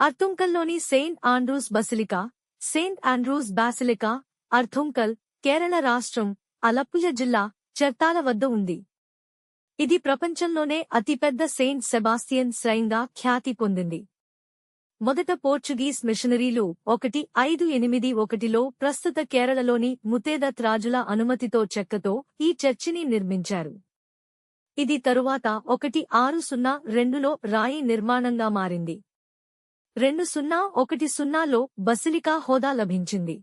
అర్థుంకల్లోని saint Andrew's basilica saint Andrew's basilica Arthunkal Kerala రాష్ట్రం అలప్పుజ జిల్లా చర్తాల వద్ద ఉంది. ఇది ప్రపంచంలోనే అతిపెద్ద సెయింట్ సెబాస్టియన్ శ్రైన్గా ఖ్యాతి పొందింది. మొదట పోర్చుగీస్ మిషనరీలు ఒకటి ఐదు ఎనిమిది ఒకటిలో ప్రస్తుత కేరళలోని ముతేదత్ రాజుల అనుమతితో చెక్కతో ఈ చర్చిని నిర్మించారు. ఇది తరువాత ఒకటి ఆరు సున్నా రెండులో రాయి నిర్మాణంగా మారింది. రెండు సున్నా ఒకటి సున్నాలో బసిలికా హోదా లభించింది.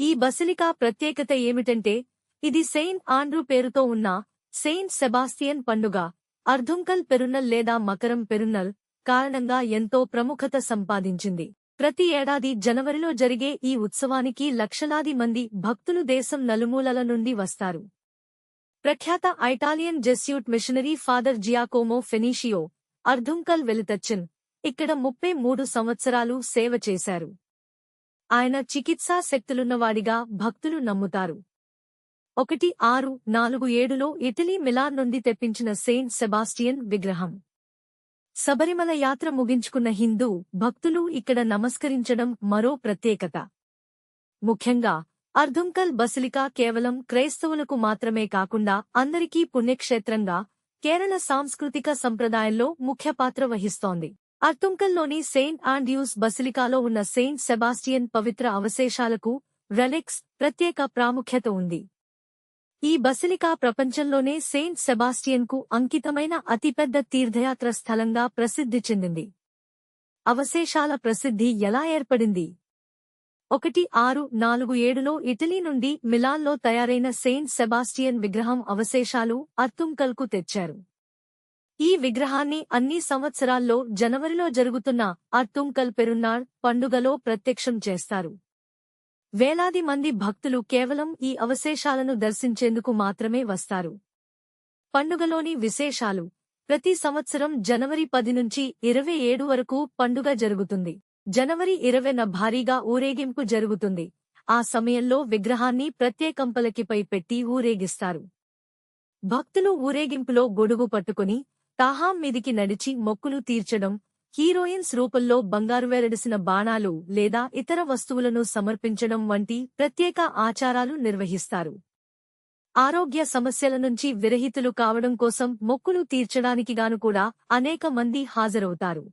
ఈ బసిలికా ప్రత్యేకత ఏమిటంటే ఇది సెయింట్ ఆండ్రూ పేరుతో ఉన్న సెయింట్ సెబాస్టియన్ పండుగ అర్ధుంకల్ పెరున్నల్ లేదా మకరం పెరున్నల్ కారణంగా ఎంతో ప్రముఖత సంపాదించింది. ప్రతి ఏడాది జనవరిలో జరిగే ఈ ఉత్సవానికి లక్షలాది మంది భక్తులు దేశం నలుమూలల నుండి వస్తారు. ప్రఖ్యాత Italian Jesuit missionary father Giacomo Fenicio Arthunkal వెలితచ్చిన్ ఇక్కడ ముప్పై మూడు సంవత్సరాలు సేవ చేశారు. ఆయన చికిత్సా శక్తులున్నవాడిగా భక్తులు నమ్ముతారు. ఒకటి ఆరు నాలుగు ఏడులో ఇటలీ మిలాన్ నుండి తెప్పించిన సెయింట్ సెబాస్టియన్ విగ్రహం. శబరిమల యాత్ర ముగించుకున్న హిందూ భక్తులు ఇక్కడ నమస్కరించడం మరో ప్రత్యేకత. ముఖ్యంగా అర్ధుంకల్ బసిలికా కేవలం క్రైస్తవులకు మాత్రమే కాకుండా అందరికీ పుణ్యక్షేత్రంగా కేరళ సాంస్కృతిక సంప్రదాయంలో ముఖ్య పాత్ర వహిస్తోంది. అర్తుంకల్లోని సెయింట్ ఆండ్యూస్ బసిలికాలో ఉన్న సెయింట్ సెబాస్టియన్ పవిత్ర అవశేషాలకు రెలిక్స్ ప్రత్యేక ప్రాముఖ్యత ఉంది. ఈ బసిలికా ప్రపంచంలోనే సెయింట్ సెబాస్టియన్కు అంకితమైన అతిపెద్ద తీర్థయాత్ర స్థలంగా ప్రసిద్ధి చెందింది. అవశేషాల ప్రసిద్ధి ఎలా ఏర్పడింది? ఒకటి ఆరు నాలుగు ఏడులో ఇటలీ నుండి మిలాన్లో తయారైన సెయింట్ సెబాస్టియన్ విగ్రహం అవశేషాలు అర్తుంకల్కు తెచ్చారు. ఈ విగ్రహాన్ని అన్ని సంవత్సరాల్లో జనవరిలో జరుగుతున్న అర్తుంకల్ పెరున్నాళ్ పండుగలో ప్రత్యక్షం చేస్తారు. వేలాది మంది భక్తులు కేవలం ఈ అవశేషాలను దర్శించేందుకు మాత్రమే వస్తారు. పండుగలోని విశేషాలు. ప్రతి సంవత్సరం జనవరి పది నుంచి ఇరవై ఏడు వరకు పండుగ జరుగుతుంది. జనవరి ఇరవైన భారీగా ఊరేగింపు జరుగుతుంది. ఆ సమయంలో విగ్రహాన్ని ప్రత్యేకంపలకిపై పెట్టి ఊరేగిస్తారు. భక్తులు ఊరేగింపులో గొడుగు పట్టుకుని తాహాం మీదికి నడిచి మొక్కులు తీర్చడం హీరోయిన్స్ రూపంలో బంగారు వెరడిసిన బాణాలు లేదా ఇతర వస్తువులను సమర్పించడం వంటి ప్రత్యేక ఆచారాలు నిర్వహిస్తారు. ఆరోగ్య సమస్యల నుంచి విరహితులు కావడం కోసం మొక్కులు తీర్చడానికిగాను కూడా అనేక మంది హాజరవుతారు.